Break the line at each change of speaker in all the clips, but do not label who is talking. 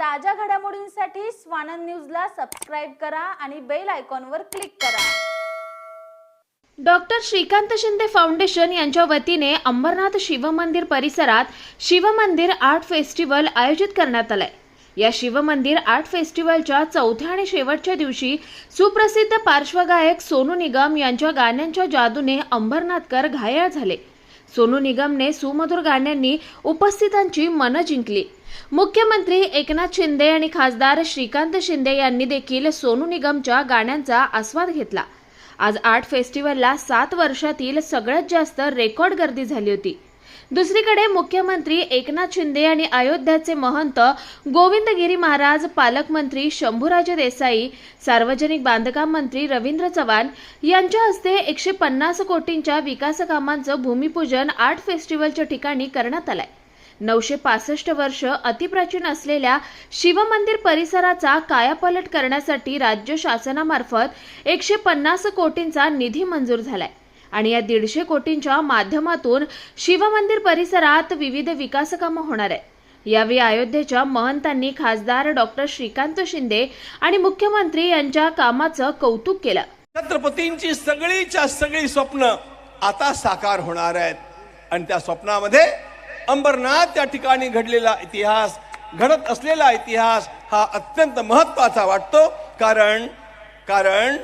ताज्या घडामोडींसाठी स्वानंद न्यूजला सबस्क्राईब करा आणि बेल आयकॉनवर क्लिक करा.
डॉक्टर श्रीकांत शिंदे फाउंडेशन यांच्या वतीने अंबरनाथ शिवमंदिर परिसरात शिवमंदिर आर्ट फेस्टिवल आयोजित करण्यात आलंय. या शिवमंदिर आर्ट फेस्टिवलच्या चौथ्या आणि शेवटच्या दिवशी सुप्रसिद्ध पार्श्वगायक सोनू निगम यांच्या गाण्यांच्या जादूने अंबरनाथकर घायाळ झाले. सोनू निगमने सुमधुर गाण्यांनी उपस्थितांची मनं जिंकली. मुख्यमंत्री एकनाथ शिंदे आणि खासदार श्रीकांत शिंदे यांनी देखील सोनू निगमच्या गाण्यांचा आस्वाद घेतला. आज आर्ट फेस्टिवलला सात वर्षातील सगळ्यात जास्त रेकॉर्ड गर्दी झाली होती. दुसरीकडे मुख्यमंत्री एकनाथ शिंदे आणि अयोध्याचे महंत गोविंदगिरी महाराज पालकमंत्री शंभूराजे देसाई सार्वजनिक बांधकाम मंत्री रवींद्र चव्हाण यांच्या हस्ते एकशे पन्नास कोटींच्या विकासकामांचं भूमिपूजन आर्ट फेस्टिवलच्या ठिकाणी करण्यात आलंय. नऊशे पासष्ट वर्ष अतिप्राचीन असलेल्या शिवमंदिर परिसराचा कायापालट करण्यासाठी राज्य शासनामार्फत एकशे पन्नास कोटींचा निधी मंजूर झालाय. आणि या दीडशे कोटींच्या माध्यमातून शिवमंदिर परिसरात विविध विकासकामं होणार आहेत. यावेळी अयोध्येच्या महंतांनी खासदार डॉक्टर श्रीकांत शिंदे आणि मुख्यमंत्री यांच्या कामाचं कौतुक केलं.
छत्रपतींची सगळीच्या सगळी स्वप्न आता साकार होणार आहेत. आणि त्या स्वप्नामध्ये अंबरनाथ त्या ठिकाणी घडलेला इतिहास घडत असलेला इतिहास हा अत्यंत महत्त्वाचा वाटतो. कारण कारण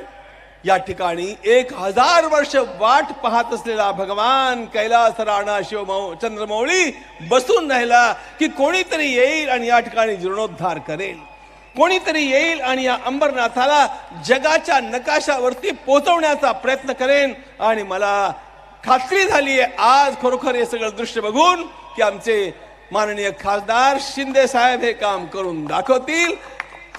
या ठिकाणी एक हजार वर्ष वाट पाहत असलेला भगवान कैलास राणा शिव चंद्रमौळी बसून राहिला की कोणीतरी येईल आणि या ठिकाणी जीर्णोद्धार करेल. कोणीतरी येईल आणि या अंबरनाथाला जगाच्या नकाशावरती पोहोचवण्याचा प्रयत्न करेन. आणि मला खात्री झाली आहे आज खरोखर हे सगळं दृश्य बघून की आमचे माननीय खासदार शिंदे साहेब हे काम करून दाखवतील.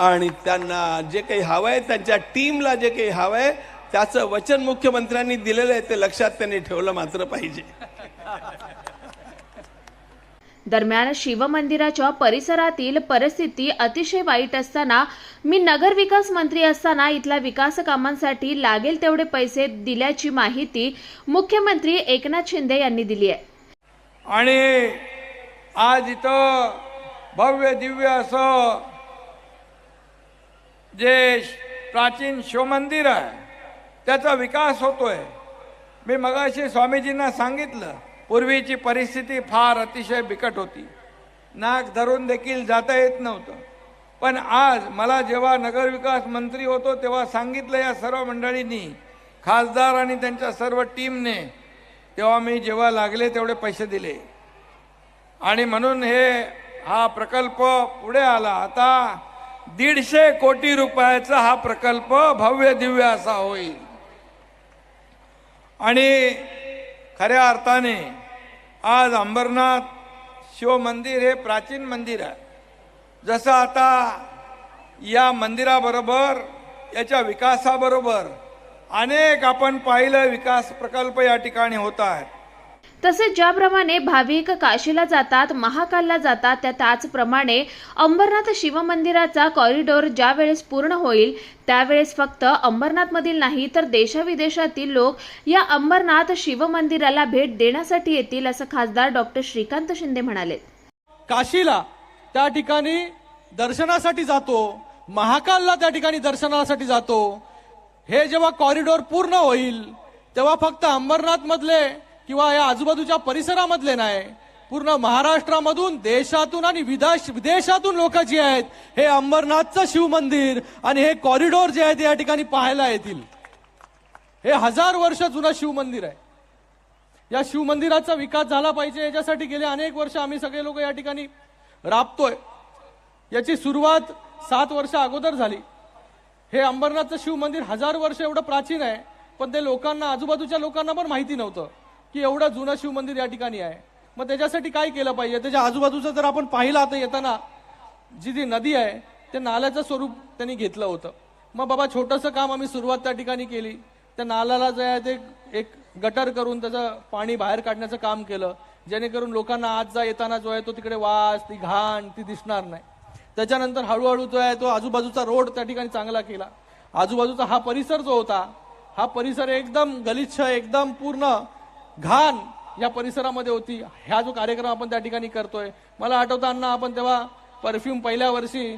आणि त्यांना जे काही हवंय त्यांच्या टीमला जे काही हवंय त्याचं वचन मुख्यमंत्र्यांनी दिलेलं आहे ते लक्षात त्यांनी ठेवलं मात्र पाहिजे.
दरम्यान शिवमंदिराच्या परिसरातील परिस्थिती अतिशय वाईट असताना मी नगरविकास मंत्री असताना इथल्या विकास कामांसाठी लागेल तेवढे पैसे दिल्याची माहिती मुख्यमंत्री एकनाथ शिंदे यांनी दिली आहे.
आणि आज इथं भव्य दिव्य असं जे प्राचीन शिवमंदिर आहे त्याचा विकास होतोय. मी मगाशी स्वामीजींना सांगितलं पूर्वीची परिस्थिती फार अतिशय बिकट होती. नाक धरून देखील जाता येत नव्हतं. पण आज मला जेव्हा नगरविकास मंत्री होतो तेव्हा सांगितलं या सर्व मंडळींनी खासदार आणि त्यांच्या सर्व टीमने तेव्हा मी जेव्हा लागले तेवढे पैसे दिले. आणि म्हणून हे हा प्रकल्प पुढे आला. आता दीडशे कोटी रुपयाचा हा प्रकल्प भव्य दिव्य असा होईल. आणि खऱ्या अर्थाने आज अंबरनाथ शिव मंदिर हे प्राचीन मंदिर आहे. जसं आता या मंदिराबरोबर याच्या विकासाबरोबर अनेक आपण पाहिलं विकास प्रकल्प या ठिकाणी होत आहेत.
तसेच ज्याप्रमाणे भाविक काशीला जातात महाकालला जातात त्या त्याचप्रमाणे अंबरनाथ शिवमंदिराचा कॉरिडॉर ज्यावेळेस पूर्ण होईल त्यावेळेस फक्त अंबरनाथमधील नाही तर देशाविदेशातील लोक या अंबरनाथ शिवमंदिराला भेट देण्यासाठी येतील असं खासदार डॉक्टर श्रीकांत शिंदे म्हणाले.
काशीला त्या ठिकाणी दर्शनासाठी जातो महाकालला त्या ठिकाणी दर्शनासाठी जातो. हे जेव्हा कॉरिडॉर पूर्ण होईल तेव्हा फक्त अंबरनाथ मधले किंवा या आजूबाजूच्या परिसरामधले नाही पूर्ण महाराष्ट्रामधून देशातून आणि विदेश विदेशातून लोक जी आहेत हे अंबरनाथचं शिवमंदिर आणि हे कॉरिडॉर जे आहे ते या ठिकाणी पाहायला येतील. हे हजार वर्ष जुनं शिवमंदिर आहे. या शिवमंदिराचा विकास झाला पाहिजे याच्यासाठी गेले अनेक वर्ष आम्ही सगळे लोक या ठिकाणी राबतोय. याची सुरुवात सात वर्ष अगोदर झाली. हे अंबरनाथचं शिवमंदिर हजार वर्ष एवढं प्राचीन आहे पण ते लोकांना आजूबाजूच्या लोकांना पण माहिती नव्हतं. की एवढं जुनं शिवमंदिर या ठिकाणी आहे. मग त्याच्यासाठी काय केलं पाहिजे? त्याच्या आजूबाजूचं जर आपण पाहिलं आता येताना जी जी नदी आहे ते नाल्याचं स्वरूप त्यांनी घेतलं होतं. मग बाबा छोटंसं काम आम्ही सुरुवात त्या ठिकाणी केली. त्या नाल्याला जे आहे ते एक गटर करून त्याचं पाणी बाहेर काढण्याचं काम केलं. जेणेकरून लोकांना आज जा येताना जो आहे तो तिकडे वास ती घाण ती दिसणार नाही. त्याच्यानंतर हळूहळू जो आहे तो आजूबाजूचा रोड त्या ठिकाणी चांगला केला. आजूबाजूचा हा परिसर जो होता हा परिसर एकदम गलिच्छ एकदम पूर्ण घाण या परिसरामध्ये होती. ह्या जो कार्यक्रम आपण त्या ठिकाणी करतोय मला आठवतं अण्णा आपण तेव्हा परफ्यूम पहिल्या वर्षी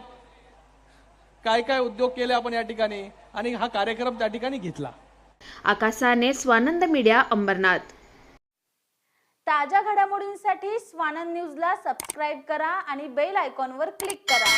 काय काय उद्योग केले आपण या ठिकाणी आणि हा कार्यक्रम त्या ठिकाणी घेतला.
आकाशाने स्वानंद मीडिया अंबरनाथ.
ताज्या घडामोडींसाठी स्वानंद न्यूजला सबस्क्राईब करा आणि बेल आयकॉनवर क्लिक करा.